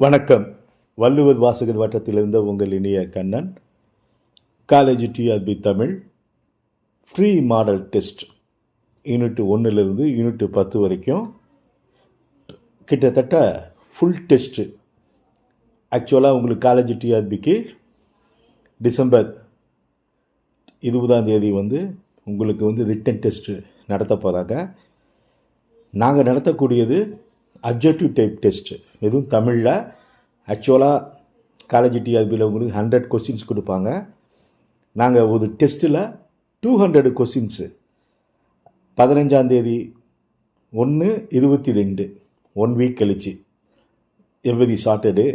வணக்கம். வள்ளுவர் வாசகர் வட்டத்திலிருந்து உங்கள் இனிய Kannan college TRB Tamil free model test. Unit ஒன்றுலேருந்து யூனிட் பத்து வரைக்கும் கிட்டத்தட்ட ஃபுல் டெஸ்ட்டு ஆக்சுவலாக உங்களுக்கு காலேஜ் டிஆர்பிக்கு டிசம்பர் இருபதாம் தேதி வந்து உங்களுக்கு வந்து ரிட்டன் டெஸ்ட்டு நடத்த போகிறாங்க நாங்கள் நடத்தக்கூடியது அப்ஜெக்டிவ் டைப் டெஸ்ட்டு எதுவும் தமிழில் ஆக்சுவலாக காலேஜ் டிஆர்பியில் உங்களுக்கு ஹண்ட்ரட் கொஸ்டின்ஸ் கொடுப்பாங்க. நாங்கள் ஒரு டெஸ்ட்டில் டூ ஹண்ட்ரட் கொஸ்டின்ஸு பதினஞ்சாந்தேதி ஒன்று இருபத்தி ரெண்டு. ஒன் வீக் கழிச்சு. எவ்ரி சாட்டர்டே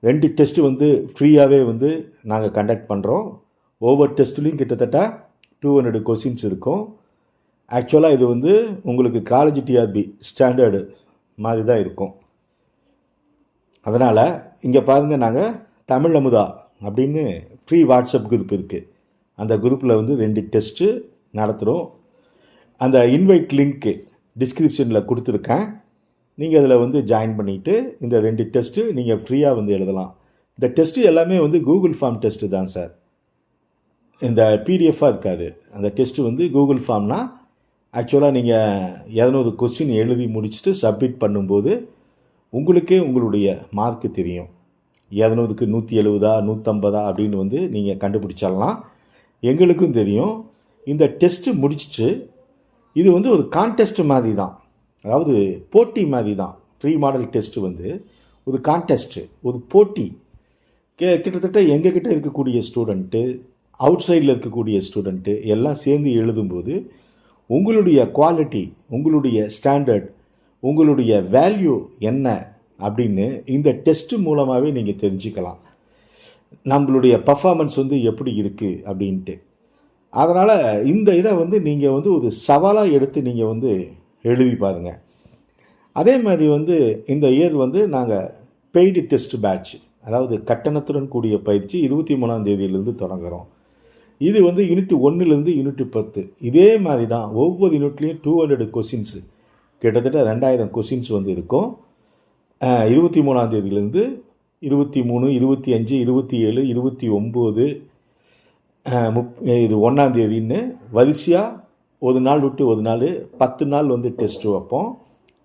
ரெண்டு டெஸ்ட்டு வந்து ஃப்ரீயாகவே வந்து நாங்கள் கண்டக்ட் பண்ணுறோம் ஒவ்வொரு டெஸ்ட்லேயும் கிட்டத்தட்ட டூ ஹண்ட்ரடு கொஸ்டின்ஸ் இருக்கும். ஆக்சுவலாக இது வந்து உங்களுக்கு காலேஜ் டிஆர்பி ஸ்டாண்டர்டு மாதிரி தான் இருக்கும். அதனால் இங்கே பாருங்கள் நாங்கள் தமிழ் அமுதா அப்படின்னு ஃப்ரீ வாட்ஸ்அப் குரூப் இருக்குது அந்த குரூப்பில் வந்து ரெண்டு டெஸ்ட்டு நடத்துகிறோம் அந்த இன்வைட் லிங்க்கு டிஸ்கிரிப்ஷனில் கொடுத்துருக்கேன். நீங்கள் அதில் வந்து ஜாயின் பண்ணிவிட்டு இந்த ரெண்டு டெஸ்ட்டு நீங்கள் ஃப்ரீயாக வந்து எழுதலாம். இந்த டெஸ்ட்டு எல்லாமே வந்து கூகுள் ஃபார்ம் டெஸ்ட்டு தான் சார் இந்த பிடிஎஃபாக இருக்காது. அந்த டெஸ்ட்டு வந்து கூகுள் ஃபார்ம்னால் ஆக்சுவலாக நீங்கள் இரநூறு கொஸ்டின் எழுதி முடிச்சுட்டு சப்மிட் பண்ணும்போது உங்களுக்கே உங்களுடைய மார்க்கு தெரியும். இரநூறுக்கு நூற்றி எழுபதா நூற்றம்பதா அப்படின்னு வந்து நீங்கள் கண்டுபிடிச்சிடலாம். எங்களுக்கும் தெரியும். இந்த டெஸ்ட்டு முடிச்சிட்டு இது வந்து ஒரு கான்டெஸ்ட் மாதிரி தான் அதாவது போட்டி மாதிரி தான் ஃப்ரீ மாடல் டெஸ்ட்டு வந்து ஒரு கான்டெஸ்ட்டு ஒரு போட்டி. கே கிட்டத்தட்ட எங்ககிட்ட இருக்கக்கூடிய ஸ்டூடெண்ட்டு அவுட் சைடில் இருக்கக்கூடிய ஸ்டூடெண்ட்டு எல்லாம் சேர்ந்து எழுதும்போது உங்களுடைய குவாலிட்டி உங்களுடைய ஸ்டாண்டர்ட் உங்களுடைய வேல்யூ என்ன அப்படின்னு இந்த டெஸ்ட் மூலமாகவே நீங்கள் தெரிஞ்சுக்கலாம். நம்மளுடைய பர்ஃபார்மன்ஸ் வந்து எப்படி இருக்குது அப்படின்ட்டு. அதனால் இந்த இதை வந்து நீங்கள் வந்து ஒரு சவாலாக எடுத்து நீங்கள் வந்து எழுதி பாருங்கள் அதே மாதிரி வந்து இந்த இயர் வந்து நாங்கள் பெய்டு டெஸ்ட் பேட்ச் அதாவது கட்டணத்துடன் கூடிய பயிற்சி இருபத்தி மூணாம் தேதியிலிருந்து தொடங்குகிறோம் இது வந்து யூனிட் ஒன்றுலேருந்து யூனிட் பத்து. இதே மாதிரி தான் ஒவ்வொரு யூனிட்லேயும் டூ ஹண்ட்ரட் கொஷின்ஸு கிட்டத்தட்ட ரெண்டாயிரம் கொஷின்ஸ் வந்து இருக்கும். இருபத்தி மூணாம் தேதியிலேருந்து இருபத்தி மூணு இருபத்தி அஞ்சு இருபத்தி ஏழு இருபத்தி ஒம்பது முப் இது ஒன்றாம் தேதின்னு வரிசையாக ஒரு நாள் விட்டு ஒரு நாள் பத்து நாள் வந்து டெஸ்ட் வைப்போம்.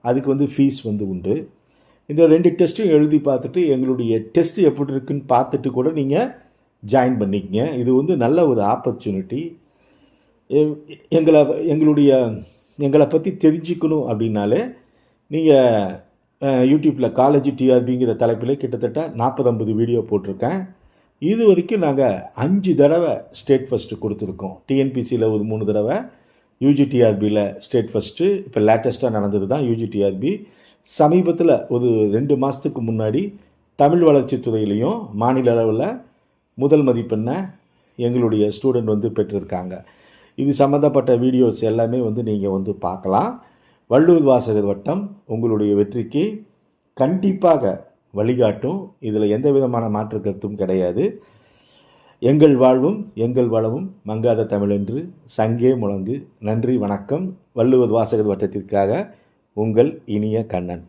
அதுக்கு வந்து ஃபீஸ் வந்து உண்டு. இந்த ரெண்டு டெஸ்ட்டும் எழுதி பார்த்துட்டு எங்களுடைய டெஸ்ட் எப்படி இருக்குன்னு பார்த்துட்டு கூட நீங்கள் ஜாயின் பண்ணிக்கங்க. இது வந்து நல்ல ஒரு ஆப்பர்ச்சுனிட்டி எங்களை எங்களுடைய எங்களை பற்றி தெரிஞ்சுக்கணும் அப்படின்னாலே நீங்கள் யூடியூப்பில் காலேஜ் டிஆர்பிங்கிற தலைப்பில் கிட்டத்தட்ட நாற்பது ஐம்பது வீடியோ போட்டிருக்கேன். இது வரைக்கும் நாங்கள் அஞ்சு தடவை ஸ்டேட் ஃபஸ்ட்டு கொடுத்துருக்கோம். டிஎன்பிசியில் ஒரு மூணு தடவை யூஜிடிஆர்பியில் ஸ்டேட் ஃபஸ்ட்டு இப்போ லேட்டஸ்ட்டாக நடந்தது தான் யூஜிடிஆர்பி சமீபத்தில் ஒரு ரெண்டு மாதத்துக்கு முன்னாடி தமிழ் வளர்ச்சித்துறையிலையும் மாநில அளவில் முதல் மதிப்பெண்ணை எங்களுடைய ஸ்டூடெண்ட் வந்து பெற்றிருக்காங்க. இது சம்மந்தப்பட்ட வீடியோஸ் எல்லாமே வந்து நீங்கள் வந்து பார்க்கலாம். வள்ளுவர் வாசகர் வட்டம் உங்களுடைய வெற்றிக்கு கண்டிப்பாக வழிகாட்டும். இதில் எந்த விதமான மாற்று கருத்தும் கிடையாது. எங்கள் வாழ்வும் எங்கள் வளமும் மங்காத தமிழென்று. சங்கே முழங்கு. நன்றி வணக்கம். வள்ளுவர் வாசகர் வட்டத்திற்காக உங்கள் இனிய கண்ணன்.